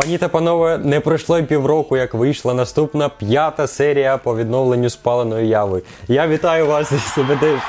Пані та панове, не пройшло й півроку, як вийшла наступна п'ята серія по відновленню спаленої яви. Я вітаю вас і себе теж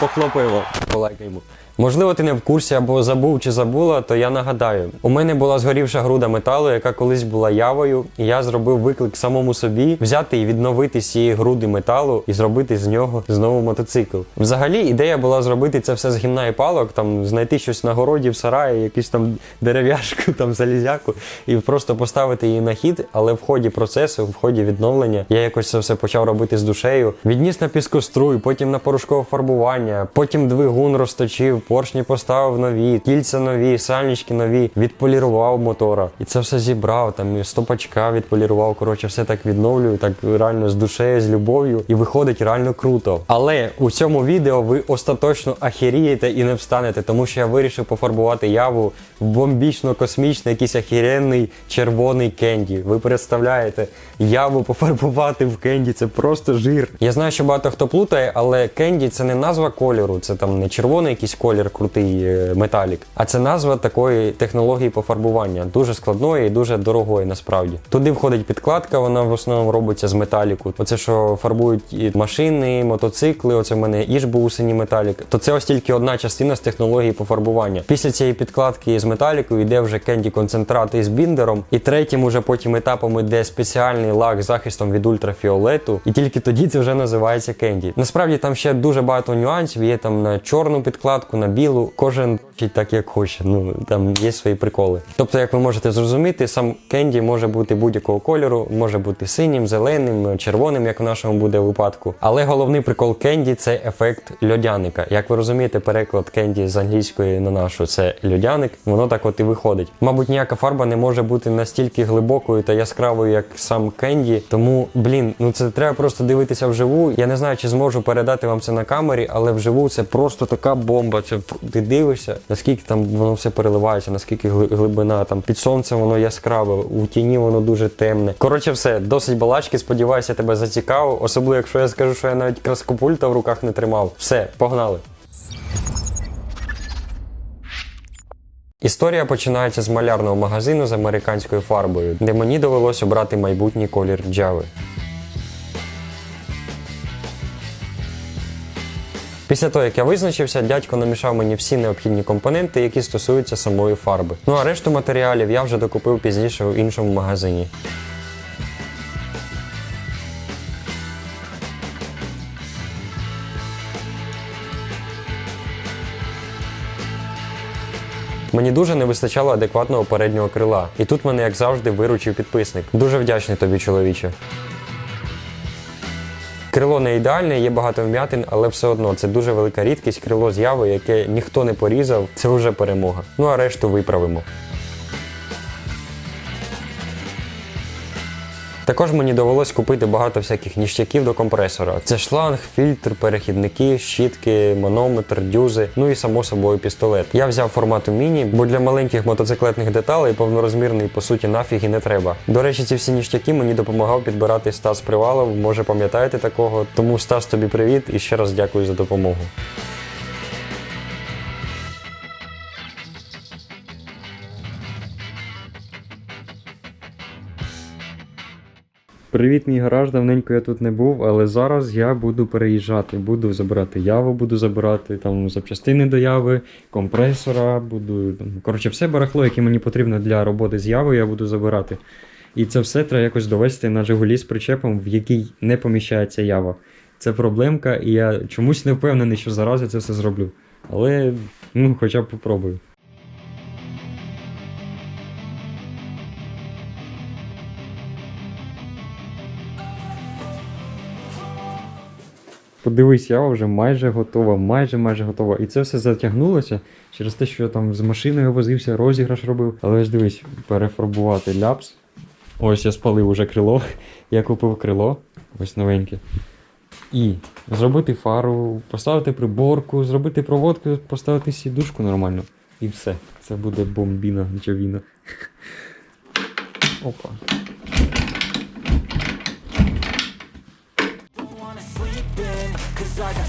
похлопаємо. Полайкаємо. Можливо, ти не в курсі або забув чи забула, то я нагадаю. У мене була згорівша груда металу, яка колись була явою, і я зробив виклик самому собі взяти і відновити з цієї груди металу і зробити з нього знову мотоцикл. Взагалі, ідея була зробити це все з гімна і палок, там знайти щось на городі в сараї, якусь там дерев'яшку, там залізяку, і просто поставити її на хід. Але в ході процесу, в ході відновлення, я якось це все почав робити з душею. Відніс на піскоструй, потім на порошкове фарбування, потім двигун розточив, поршні поставив нові, кільця нові, сальнички нові, відполірував мотора. І це все зібрав, там і стопачка відполірував. Коротше, все так відновлюю, так реально з душею, з любов'ю, і виходить реально круто. Але у цьому відео ви остаточно ахірієте і не встанете, тому що я вирішив пофарбувати яву в бомбічно-космічний, якийсь ахіренний червоний кенді. Ви представляєте, яву пофарбувати в кенді це просто жир. Я знаю, що багато хто плутає, але кенді це не назва кольору, це там не червоний якийсь колір, крутий е, металік, а це назва такої технології пофарбування, дуже складної і дуже дорогої насправді. Туди входить підкладка, вона в основному робиться з металіку. Оце що фарбують і машини, мотоцикли. Оце в мене іж був синій металік. То це ось тільки одна частина з технології пофарбування. Після цієї підкладки з металіку йде вже кенді концентрат із біндером. І третім, уже потім етапом іде спеціальний лак з захистом від ультрафіолету. І тільки тоді це вже називається кенді. Насправді там ще дуже багато нюансів. Є там на чорну підкладку, на білу. Кожен вчить так, як хоче. Ну там є свої приколи. Тобто, як ви можете зрозуміти, сам кенді може бути будь-якого кольору, може бути синім, зеленим, червоним, як в нашому буде випадку. Але головний прикол кенді це ефект льодяника. Як ви розумієте, переклад кенді з англійської на нашу це льодяник. Воно так от і виходить. Мабуть, ніяка фарба не може бути настільки глибокою та яскравою, як сам кенді. Тому, блін, ну це треба просто дивитися вживу. Я не знаю, чи зможу передати вам це на камері, але вживу це просто така бомба. Це ти дивишся, наскільки там воно все переливається, наскільки гли- глибина там під сонцем воно яскраве, у тіні воно дуже темне. Коротше, все, досить балачки. Сподіваюся, тебе зацікавив. Особливо, якщо я скажу, що я навіть краскопульта в руках не тримав. Все, погнали. Історія починається з малярного магазину з американською фарбою, де мені довелось обрати майбутній колір джави. Після того, як я визначився, дядько намішав мені всі необхідні компоненти, які стосуються самої фарби. Ну а решту матеріалів я вже докупив пізніше у іншому магазині. Мені дуже не вистачало адекватного переднього крила. І тут мене, як завжди, виручив підписник. Дуже вдячний тобі, чоловіче. Крило не ідеальне, є багато вм'ятин, але все одно це дуже велика рідкість. Крило з'яви, яке ніхто не порізав, це вже перемога. Ну а решту виправимо. Також мені довелось купити багато всяких ніштяків до компресора. Це шланг, фільтр, перехідники, щітки, манометр, дюзи, ну і само собою пістолет. Я взяв формату міні, бо для маленьких мотоциклетних деталей повнорозмірний по суті нафіг і не треба. До речі, ці всі ніштяки мені допомагав підбирати Стас Привалов. Може пам'ятаєте такого? Тому Стас тобі привіт і ще раз дякую за допомогу. Привіт, мій гараж. Давненько я тут не був, але зараз я буду переїжджати. Буду забирати яву, буду забирати там запчастини до яви, компресора, буду. Коротше, все барахло, яке мені потрібно для роботи з явою, я буду забирати. І це все треба якось довести на Жигулі з причепом, в який не поміщається ява. Це проблемка, і я чомусь не впевнений, що зараз я це все зроблю. Але ну, хоча б попробую. Подивись, я вже майже готова, майже майже готова. І це все затягнулося через те, що я там з машиною возився, розіграш робив. Але ж дивись, перефарбувати ляпс. Ось я спалив уже крило. Я купив крило, ось новеньке. І зробити фару, поставити приборку, зробити проводку, поставити сідушку нормально. І все. Це буде бомбіна, нічовіна. Опа.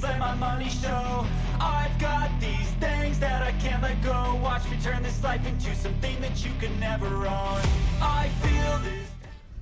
to let my money show I've got these things that I can't let go Watch me turn this life into something that you can never own I feel this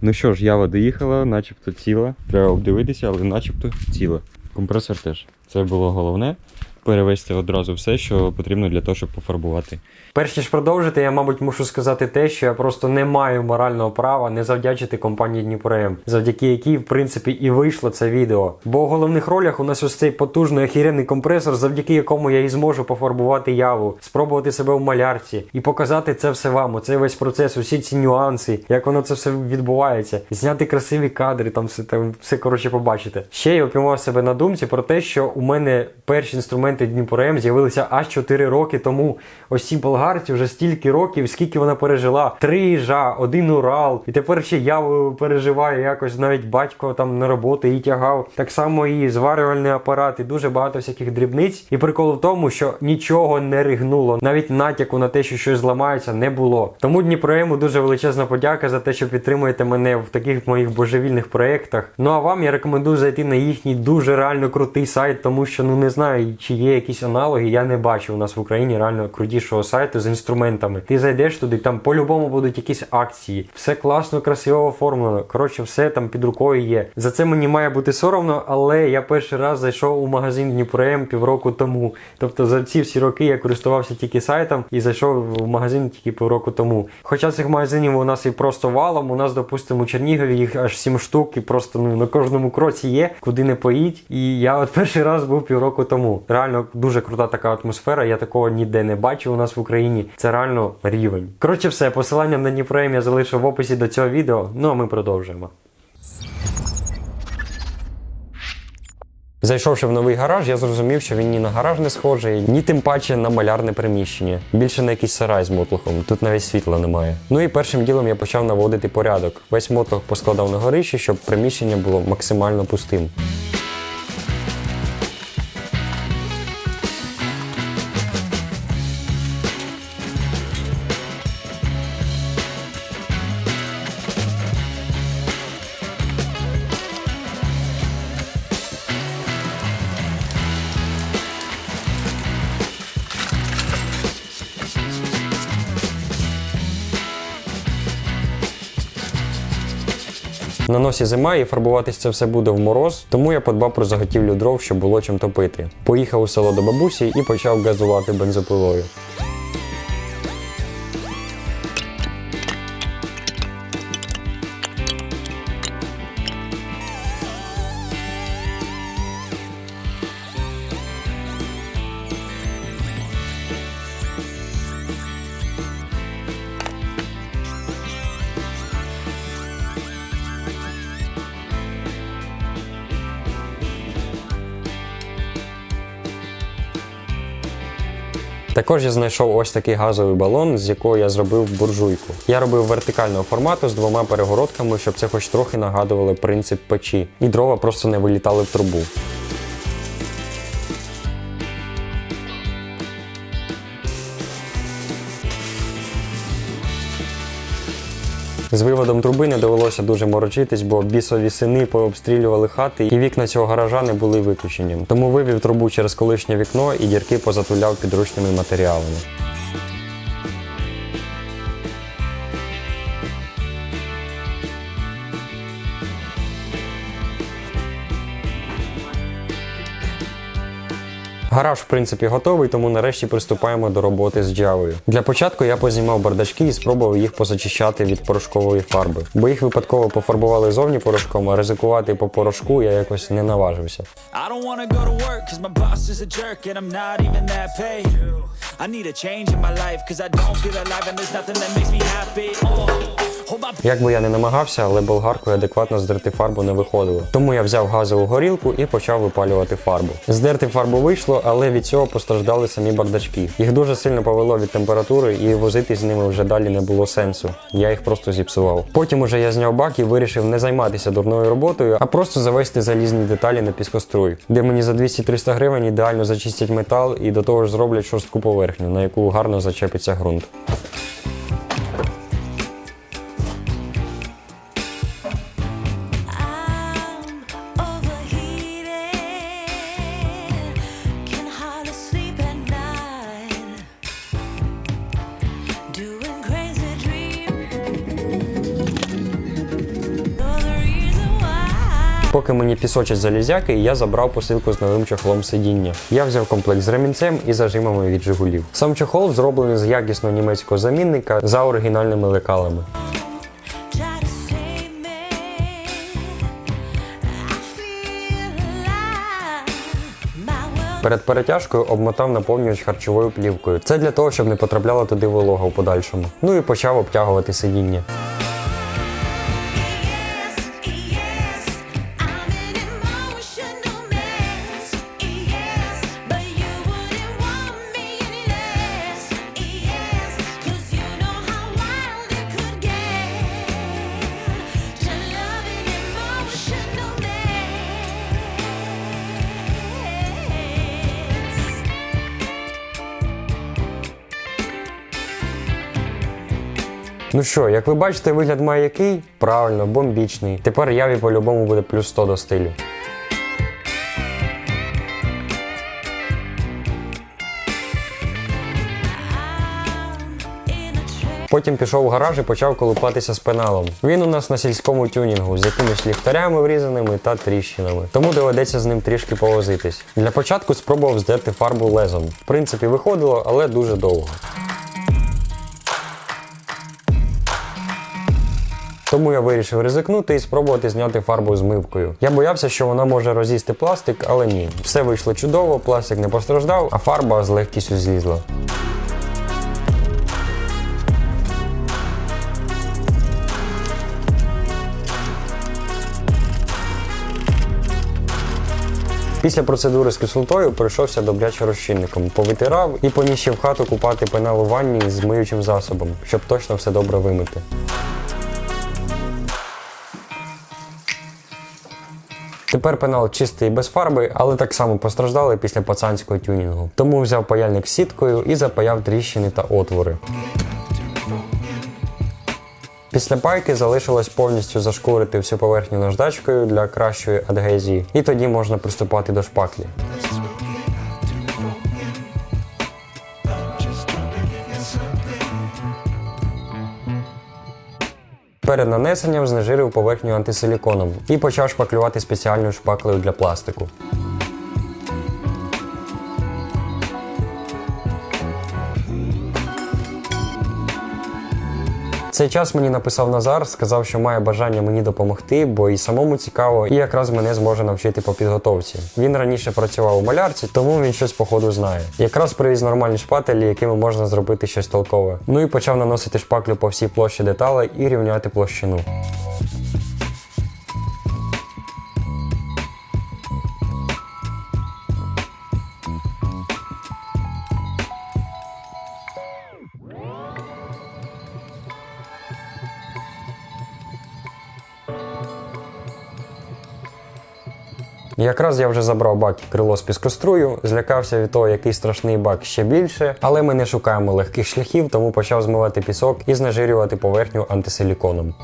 Ну що ж, ява доїхала, начебто ціла. Треба обдивитися, але начебто ціла. Компресор теж. Це було головне. Перевести одразу все, що потрібно для того, щоб пофарбувати. Перш ніж продовжити, я, мабуть, мушу сказати те, що я просто не маю морального права не завдячити компанії Дніпром, завдяки якій, в принципі, і вийшло це відео. Бо у головних ролях у нас ось цей потужний охіренний компресор, завдяки якому я і зможу пофарбувати яву, спробувати себе в малярці і показати це все вам. Оцей весь процес, усі ці нюанси, як воно це все відбувається, зняти красиві кадри, там все там все коротше побачите. Ще я опіймав себе на думці про те, що у мене перші інструменти Дніпром з'явилися аж 4 роки тому. Ось цій болгарці вже стільки років, скільки вона пережила. Три їжа, один Урал. І тепер ще я е, переживаю якось навіть батько там на роботу її тягав. Так само і зварювальний апарат, і дуже багато всяких дрібниць. І прикол в тому, що нічого не ригнуло, навіть натяку на те, що щось зламається, не було. Тому Дніпроему дуже величезна подяка за те, що підтримуєте мене в таких моїх божевільних проєктах. Ну а вам я рекомендую зайти на їхній дуже реально крутий сайт, тому що ну не знаю, чи є якісь аналоги. Я не бачу у нас в Україні реально крутішого сайту з інструментами. Ти зайдеш туди, там по-любому будуть якісь акції. Все класно, красиво оформлено. Коротше, все там під рукою є. За це мені має бути соромно, але я перший раз зайшов у магазин Дніпром півроку тому. Тобто за ці всі роки я користувався тільки сайтом і зайшов в магазин тільки півроку тому. Хоча цих магазинів у нас і просто валом. У нас, допустимо, у Чернігові їх аж сім штук, і просто ну на кожному кроці є, куди не поїть. І я от перший раз був півроку тому. Реально дуже крута така атмосфера. Я такого ніде не бачив у нас в Україні. Це реально рівень. Коротше, все, посилання на Дніпром я залишив в описі до цього відео. Ну а ми продовжуємо. Зайшовши в новий гараж, я зрозумів, що він ні на гараж не схожий, ні тим паче на малярне приміщення. Більше на якийсь сарай з мотлухом. Тут навіть світла немає. Ну і першим ділом я почав наводити порядок. Весь мотлух поскладав на горищі, щоб приміщення було максимально пустим. На носі зима і фарбуватись це все буде в мороз, тому я подбав про заготівлю дров, щоб було чим топити. Поїхав у село до бабусі і почав газувати бензопилою. Також я знайшов ось такий газовий балон, з якого я зробив буржуйку. Я робив вертикального формату з двома перегородками, щоб це хоч трохи нагадувало принцип печі, і дрова просто не вилітали в трубу. З виводом труби не довелося дуже морочитись, бо бісові сини пообстрілювали хати, і вікна цього гаража не були виключенням. Тому вивів трубу через колишнє вікно і дірки позатуляв підручними матеріалами. Гараж, в принципі, готовий, тому нарешті приступаємо до роботи з джавою. Для початку я познімав бардачки і спробував їх позачищати від порошкової фарби, бо їх випадково пофарбували зовні порошком, а ризикувати по порошку я якось не наважився. I need a change in my life cause I don't feel alive and there's nothing that makes me happy. Oh, Як би я не намагався, але болгаркою адекватно здерти фарбу не виходило. Тому я взяв газову горілку і почав випалювати фарбу. Здерти фарбу вийшло, але від цього постраждали самі бардачки. Їх дуже сильно повело від температури, і возити з ними вже далі не було сенсу. Я їх просто зіпсував. Потім уже я зняв бак і вирішив не займатися дурною роботою, а просто завести залізні деталі на піскоструй, де мені за 200-300 гривень ідеально зачистять метал і до того ж зроблять шорстку поверхню, на яку гарно зачепиться ґрунт. Пісочать залізяки, я забрав посилку з новим чохлом сидіння. Я взяв комплект з ремінцем і зажимами від Жигулів. Сам чохол зроблений з якісного німецького замінника за оригінальними лекалами. Перед перетяжкою обмотав наповнювач харчовою плівкою. Це для того, щоб не потрапляла туди волога в подальшому. Ну і почав обтягувати сидіння. Ну що, як ви бачите, вигляд має який? Правильно, бомбічний. Тепер яві по-любому буде плюс 100 до стилю. Потім пішов в гараж і почав колупатися з пеналом. Він у нас на сільському тюнінгу з якимись ліхтарями врізаними та тріщинами. Тому доведеться з ним трішки повозитись. Для початку спробував здерти фарбу лезом. В принципі, виходило, але дуже довго. Тому я вирішив ризикнути і спробувати зняти фарбу змивкою. Я боявся, що вона може роз'їсти пластик, але ні. Все вийшло чудово, пластик не постраждав, а фарба з легкістю злізла. Після процедури з кислотою пройшовся добряче розчинником, повитирав і поніс в хату купати пенал у ванні з миючим засобом, щоб точно все добре вимити. Тепер пенал чистий без фарби, але так само постраждали після пацанського тюнінгу. Тому взяв паяльник з сіткою і запаяв тріщини та отвори. Після пайки залишилось повністю зашкурити всю поверхню наждачкою для кращої адгезії, і тоді можна приступати до шпаклі. Перед нанесенням знежирив поверхню антисиліконом і почав шпаклювати спеціальною шпаклею для пластику. Цей час мені написав Назар, сказав, що має бажання мені допомогти, бо і самому цікаво, і якраз мене зможе навчити по підготовці. Він раніше працював у малярці, тому він щось походу знає. Якраз привіз нормальні шпателі, якими можна зробити щось толкове. Ну і почав наносити шпаклю по всій площі деталей і рівняти площину. Якраз я вже забрав бак і крило з піскострую, злякався від того, який страшний бак ще більше, але ми не шукаємо легких шляхів, тому почав змивати пісок і знежирювати поверхню антисиліконом.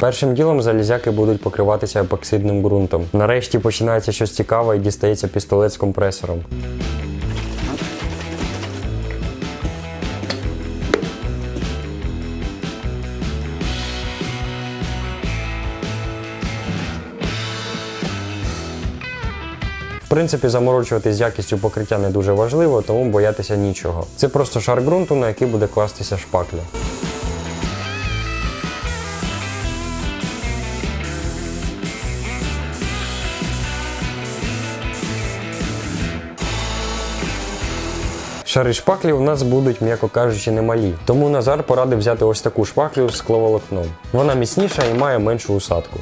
Першим ділом залізяки будуть покриватися епоксидним ґрунтом. Нарешті починається щось цікаве і дістається пістолет з компресором. Принципі, заморочувати з якістю покриття не дуже важливо, тому боятися нічого. Це просто шар ґрунту, на який буде кластися шпакля. Шари шпаклі у нас будуть, м'яко кажучи, немалі. Тому Назар порадив взяти ось таку шпаклю з скловолокном. Вона міцніша і має меншу усадку.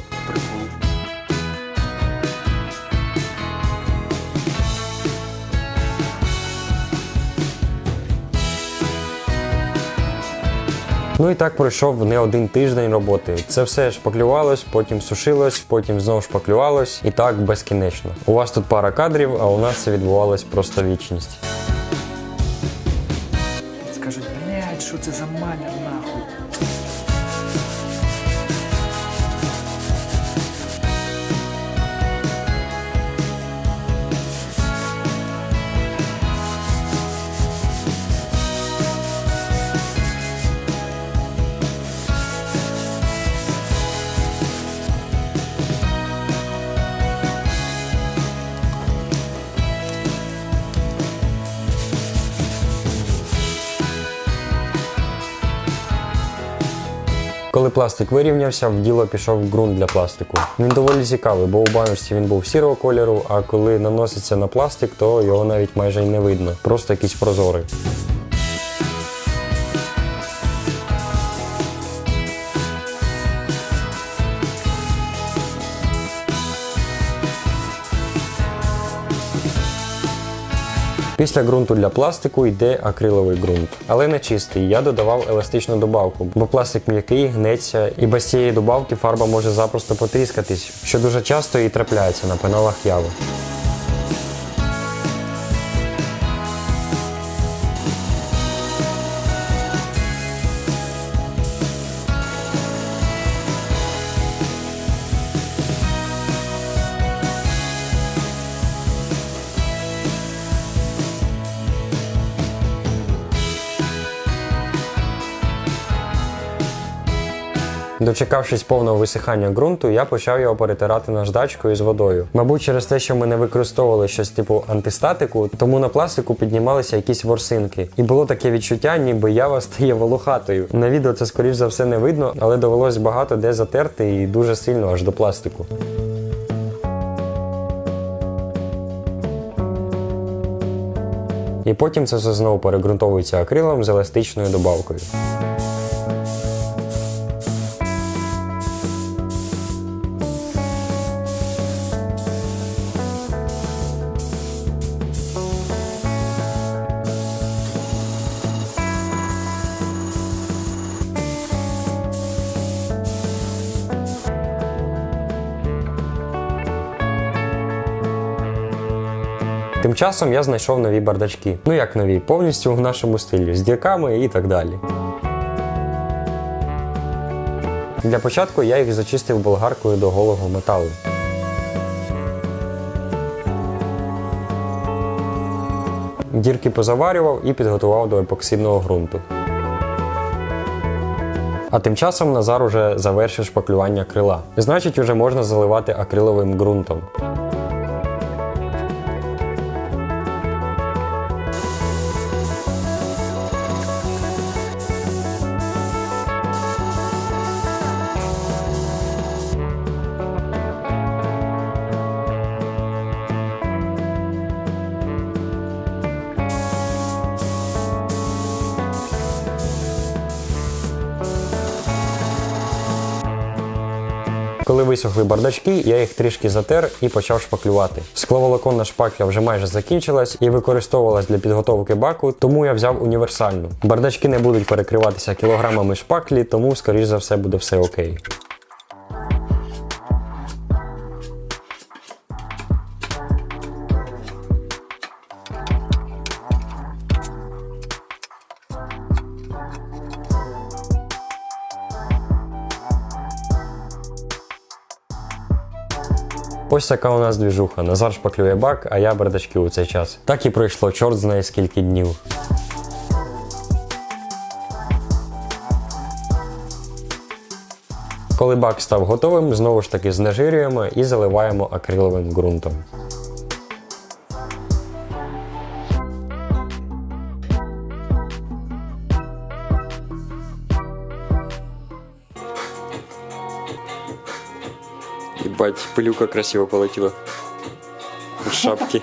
Ну і так пройшов не один тиждень роботи. Це все шпаклювалось, потім сушилось, потім знову шпаклювалось і так безкінечно. У вас тут пара кадрів, а у нас це відбувалось просто вічність. Скажуть, блядь, що це за маляр Коли пластик вирівнявся, в діло пішов ґрунт для пластику. Він доволі цікавий, бо у баночці він був сірого кольору, а коли наноситься на пластик, то його навіть майже й не видно. Просто якийсь прозорий. Після ґрунту для пластику йде акриловий ґрунт, але не чистий. Я додавав еластичну добавку, бо пластик м'який, гнеться, і без цієї добавки фарба може запросто потріскатись, що дуже часто і трапляється на пеналах яви. Дочекавшись повного висихання ґрунту, я почав його перетирати наждачкою з водою. Мабуть, через те, що ми не використовували щось типу антистатику, тому на пластику піднімалися якісь ворсинки. І було таке відчуття, ніби ява стає волохатою. На відео це скоріш за все не видно, але довелось багато де затерти і дуже сильно аж до пластику. І потім це все знову переґрунтовується акрилом з еластичною добавкою. Часом я знайшов нові бардачки. Ну як нові, повністю в нашому стилі, з дірками і так далі. Для початку я їх зачистив болгаркою до голого металу. Дірки позаварював і підготував до епоксидного ґрунту. А тим часом Назар уже завершив шпаклювання крила. Значить, уже можна заливати акриловим ґрунтом. Висохли бардачки, я їх трішки затер і почав шпаклювати. Скловолоконна шпакля вже майже закінчилась і використовувалась для підготовки баку, тому я взяв універсальну. Бардачки не будуть перекриватися кілограмами шпаклі, тому, скоріш за все, буде все окей. Ось така у нас двіжуха. Назар шпаклює бак, а я бардачки у цей час. Так і пройшло, чорт знає скільки днів. Коли бак став готовим, знову ж таки знежирюємо і заливаємо акриловим ґрунтом. Ебать, пылюка красиво полетела. Шапки.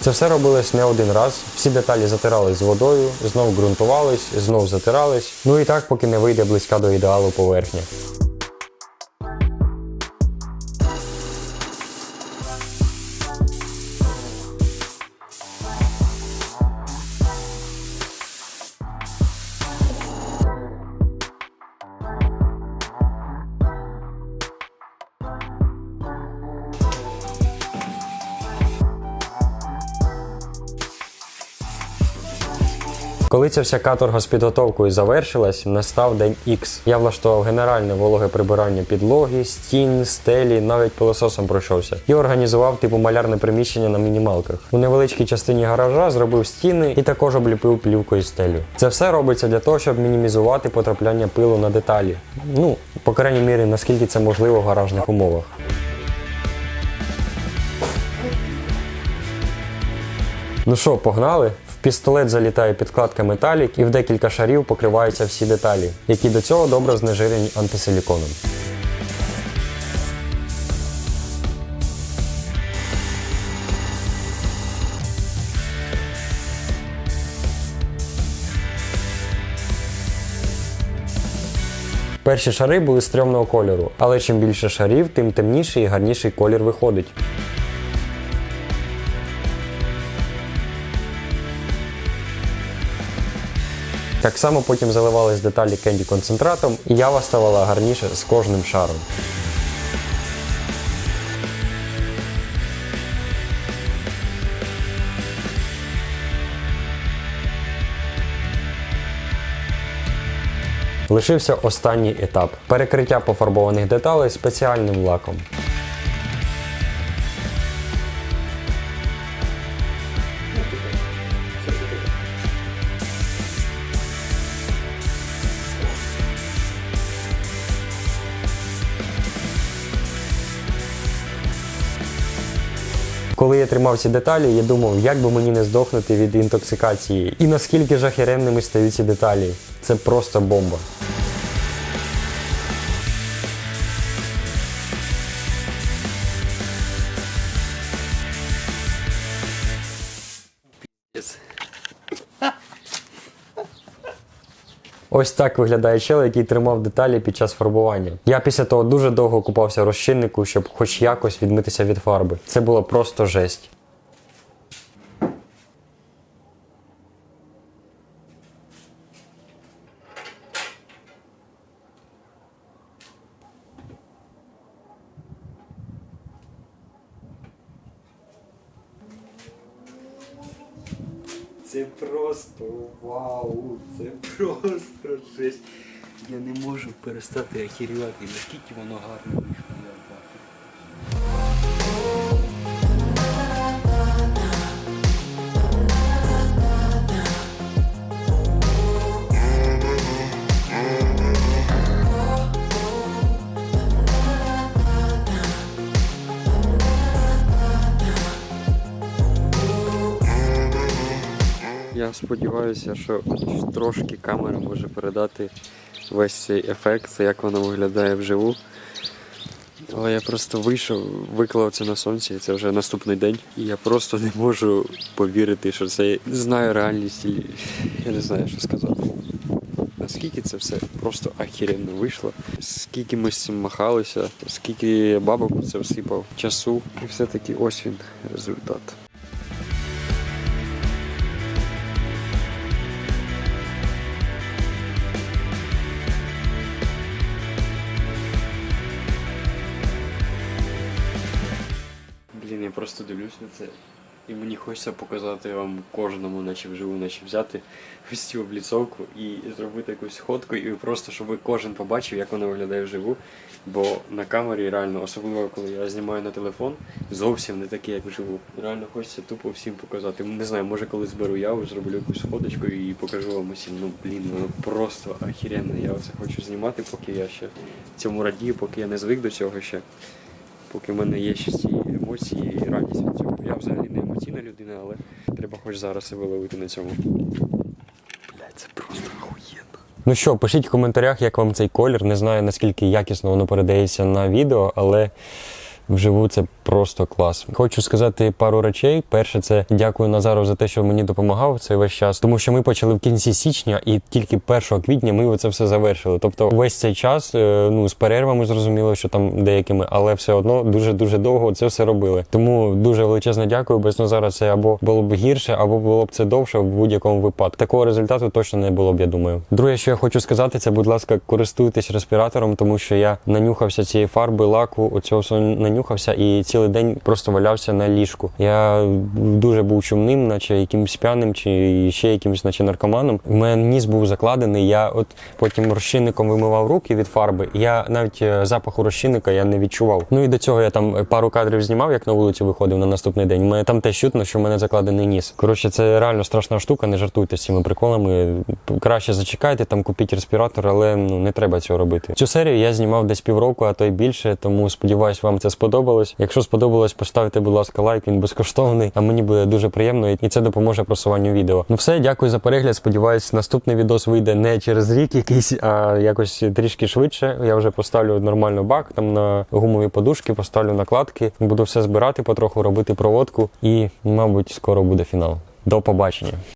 Це все робилось не один раз. Всі деталі затирались з водою, знов ґрунтувались, знов затирались. Ну і так, поки не вийде близька до ідеалу поверхня. Ця вся каторга з підготовкою завершилась, настав день X. Я влаштував генеральне вологе прибирання підлоги, стін, стелі, навіть пилососом пройшовся. І організував типу малярне приміщення на мінімалках. У невеличкій частині гаража зробив стіни і також обліпив плівкою стелю. Це все робиться для того, щоб мінімізувати потрапляння пилу на деталі. Ну, по крайній мірі, наскільки це можливо в гаражних умовах. Ну що, погнали? Пістолет залітає підкладка металік і в декілька шарів покриваються всі деталі, які до цього добре знежирені антисиліконом. Перші шари були стрьомного кольору, але чим більше шарів, тим темніший і гарніший колір виходить. Так само потім заливались деталі кенді концентратом, і ява ставала гарніше з кожним шаром. Лишився останній етап перекриття пофарбованих деталей спеціальним лаком. Коли я тримав ці деталі, я думав, як би мені не здохнути від інтоксикації, і наскільки жахеренними стають ці деталі. Це просто бомба. Ось так виглядає чел, який тримав деталі під час фарбування. Я після того дуже довго купався розчиннику, щоб хоч якось відмитися від фарби. Це було просто жесть. Це просто вау, це просто жесть. Я не можу перестати охерювати, наскільки воно гарно сподіваюся, що трошки камера може передати весь цей ефект, як воно виглядає вживу. Але я просто вийшов, виклав це на сонці, і це вже наступний день. І я просто не можу повірити, що це знаю реальність я не знаю, що сказати. Наскільки це все просто ахіренно вийшло, скільки ми з цим махалися, скільки бабок це всипав часу, і все-таки ось він результат. Просто дивлюсь на це. І мені хочеться показати вам кожному, наче вживу, наче взяти ось цю обліцовку і зробити якусь ходку, і просто щоб ви кожен побачив, як вона виглядає вживу. Бо на камері реально, особливо коли я знімаю на телефон, зовсім не таке, як вживу. Реально хочеться тупо всім показати. Не знаю, може коли зберу яву, зроблю якусь фоточку і покажу вам усім. Ну блін, воно просто охеренно. Я оце хочу знімати, поки я ще цьому радію, поки я не звик до цього ще поки в мене є ще ці емоції і радість від цього. Я взагалі не емоційна людина, але треба хоч зараз себе ловити на цьому. Блять, це просто охуєнно. Ну що, пишіть в коментарях, як вам цей колір. Не знаю наскільки якісно воно передається на відео, але вживу це просто клас. Хочу сказати пару речей. Перше, це дякую Назару за те, що мені допомагав цей весь час, тому що ми почали в кінці січня, і тільки 1 квітня ми це все завершили. Тобто, весь цей час, е, ну з перервами зрозуміло, що там деякими, але все одно дуже дуже довго це все робили. Тому дуже величезне дякую. Без Назара це або було б гірше, або було б це довше в будь-якому випадку. Такого результату точно не було б, я думаю. Друге, що я хочу сказати, це, будь ласка, користуйтесь респіратором, тому що я нанюхався цієї фарби, лаку, оцього нанюхався і цілий день просто валявся на ліжку. Я дуже був чумним, наче якимсь п'яним чи ще якимось, наче наркоманом. У мене ніс був закладений. Я от потім розчинником вимивав руки від фарби. Я навіть е, запаху розчинника я не відчував. Ну і до цього я там пару кадрів знімав, як на вулицю виходив на наступний день. Мене там теж чутно, що в мене закладений ніс. Коротше, це реально страшна штука. Не жартуйте з цими приколами. Краще зачекайте, там купіть респіратор, але ну не треба цього робити. Цю серію я знімав десь півроку, а то й більше. Тому сподіваюсь, вам це сподобалось. Якщо сподобалось, поставте, будь ласка, лайк. Він безкоштовний. А мені буде дуже приємно, і це допоможе просуванню відео. Ну все, дякую за перегляд. Сподіваюсь, наступний відос вийде не через рік якийсь, а якось трішки швидше. Я вже поставлю нормально бак там на гумові подушки, поставлю накладки. Буду все збирати потроху, робити проводку, і, мабуть, скоро буде фінал. До побачення.